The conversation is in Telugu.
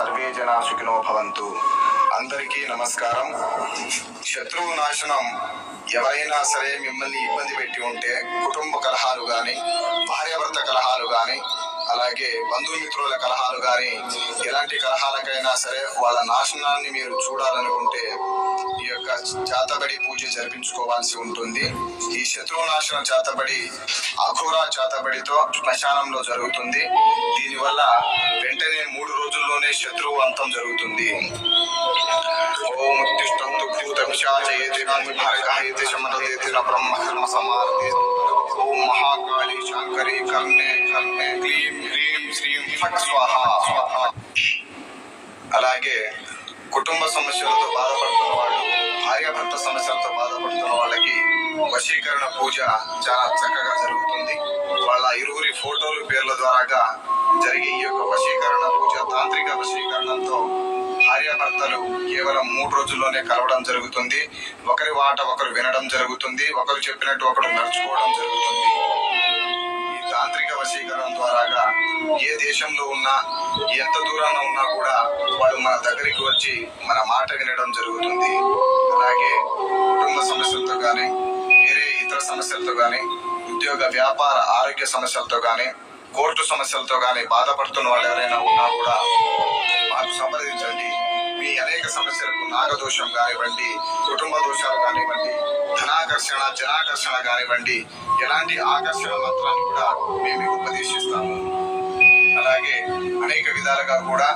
సర్వే జనా సుఖినో భవంతు. అందరికీ నమస్కారం. శత్రువు నాశనం. ఎవరైనా సరే మిమ్మల్ని ఇబ్బంది పెట్టి ఉంటే కుటుంబ కలహాలు కానీ భార్యాభర్త కలహాలు కానీ అలాగే బంధుమిత్రుల కలహాలు కానీ ఎలాంటి కలహాలకైనా సరే వాళ్ళ నాశనాన్ని మీరు చూడాలనుకుంటే ఈ యొక్క జాతబడి పూజ జరిపించుకోవాల్సి ఉంటుంది. ఈ శత్రువు నాశనం జాతబడి అఘోరా జాతబడితో శ్మశానంలో జరుగుతుంది. దీనివల్ల వెంట శత్రువు అంతం జరుగుతుంది. ఓం ఉత్తిష్టం దుఃఖితమిషాచయేతి భారకాయతి శమనదేతి బ్రహ్మ కర్మ సమారతి ఓం మహాకాళి శంకరి కర్ణే కర్ణే. క్లీం హ్రీం శ్రీం ఫట్ స్వాహ. అలాగే కుటుంబ సమస్యలతో బాధపడుతున్న వాళ్ళు భార్యాభర్త సమస్యలతో బాధపడుతున్న వాళ్ళకి వశీకరణ పూజ చాలా చక్కగా జరుగుతుంది. వాళ్ళ ఇరువురి ఫోటోలు పేర్ల ద్వారాగా జరిగే ఈ యొక్క వశీకరణ భార్యాభర్తలు కేవలం మూడు రోజుల్లోనే కలవడం జరుగుతుంది. ఒకరి వాట ఒకరు వినడం జరుగుతుంది. ఒకరు చెప్పినట్టు ఒకరు నడుచుకోవడం జరుగుతుంది. ఈ తాంత్రిక వశీకరణం ద్వారాగా ఏ దేశంలో ఉన్నా ఎంత దూరాన ఉన్నా కూడా వాళ్ళు మన దగ్గరికి వచ్చి మన మాట వినడం జరుగుతుంది. అలాగే కుటుంబ సమస్యలతో కానీ వేరే ఇతర సమస్యలతో కానీ ఉద్యోగ వ్యాపార ఆరోగ్య సమస్యలతో కానీ కోర్టు సమస్యలతో కానీ బాధపడుతున్న వాళ్ళు ఎవరైనా ఉన్నా కూడా సమస్యలకు నాగదోషం కానివ్వండి కుటుంబ దోషాలు కానివ్వండి ధనాకర్షణ జనాకర్షణ కానివ్వండి ఎలాంటి ఆకర్షణ మంత్రాన్ని కూడా మేము ఉపదేశిస్తాము. అలాగే అనేక విధాలుగా కూడా